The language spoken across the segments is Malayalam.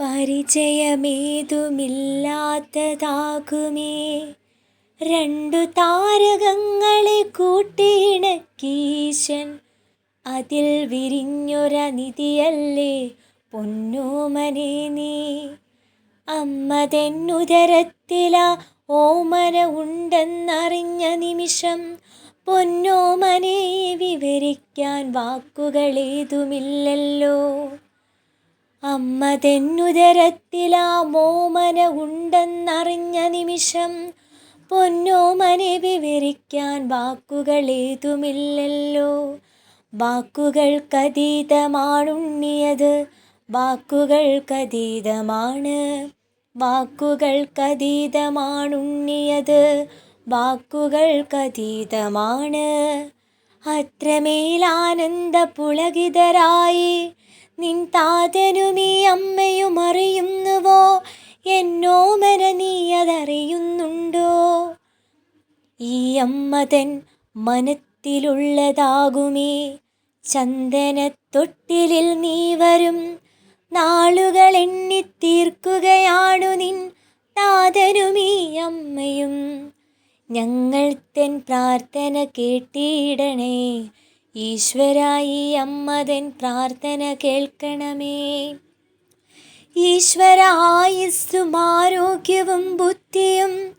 പരിചയമേതുമില്ലാത്തതാകുമേ. രണ്ടു താരകങ്ങളെ കൂട്ടിയിണക്കീശൻ. അതിൽ വിരിഞ്ഞൊര നിധിയല്ലേ പൊന്നോമനെ നീ. അമ്മതെന്നുദരത്തില ഓമന ഉണ്ടെന്നറിഞ്ഞ നിമിഷം പൊന്നോമനെ വിവരിക്കാൻ വാക്കുകളേതുമില്ലല്ലോ. അമ്മതെന്നുദരത്തിലാ മോമന ഉണ്ടെന്നറിഞ്ഞ നിമിഷം പൊന്നോമനെ വിവരിക്കാൻ വാക്കുകളേതുമില്ലല്ലോ വാക്കുകൾക്കതീതമാണുണ്ണിയത് വാക്കുകൾക്കതീതമാണ്. വാക്കുകൾക്കതീതമാണുണ്ണിയത് വാക്കുകൾക്കതീതമാണ്. അത്രമേലാനന്ദ പുളകിതരായി നിൻ താതനും ഈ അമ്മയും അറിയുന്നുവോ എന്നോമന നീ അതറിയുന്നുണ്ടോ ഈ അമ്മ തൻ മനത്തിലുള്ളതാകുമേ. ചന്ദനത്തൊട്ടിലിൽ നീ വരും. നാളുകൾ എണ്ണിത്തീർക്കുകയാണു നിൻ താതനും ഈ അമ്മയും. ഞങ്ങൾ തൻ പ്രാർത്ഥന കേട്ടിടണേ. ഈശ്വരായി അമ്മതൻ പ്രാർത്ഥന കേൾക്കണമേ. ഈശ്വര ആയുസ്സും ആരോഗ്യവും ബുദ്ധിയും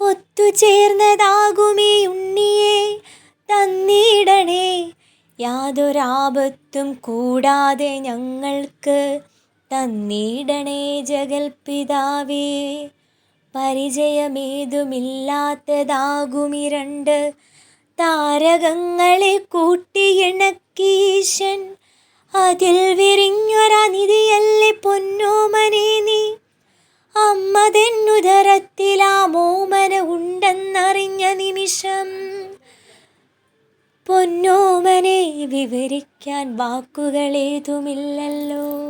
ഒത്തുചേർന്നതാകുമേ ഉണ്ണിയെ. തന്നിടണേ. യാതൊരാപത്തും കൂടാതെ ഞങ്ങൾക്ക് തന്നിടണേ ജഗൽപിതാവേ. പരിചയമേതുമില്ലാത്തതാകുമിരണ്ട് താരകങ്ങളെ കൂട്ടിയിണക്കീശൻ. അതിൽ വിരിഞ്ഞൊരനിധിയല്ലേ പൊന്നോമനെ നീ. അമ്മതെന്നുദരത്തിലാ മോമന ഉണ്ടെന്നറിഞ്ഞ നിമിഷം പൊന്നോമനെ വിവരിക്കാൻ വാക്കുകളേതുമില്ലല്ലോ.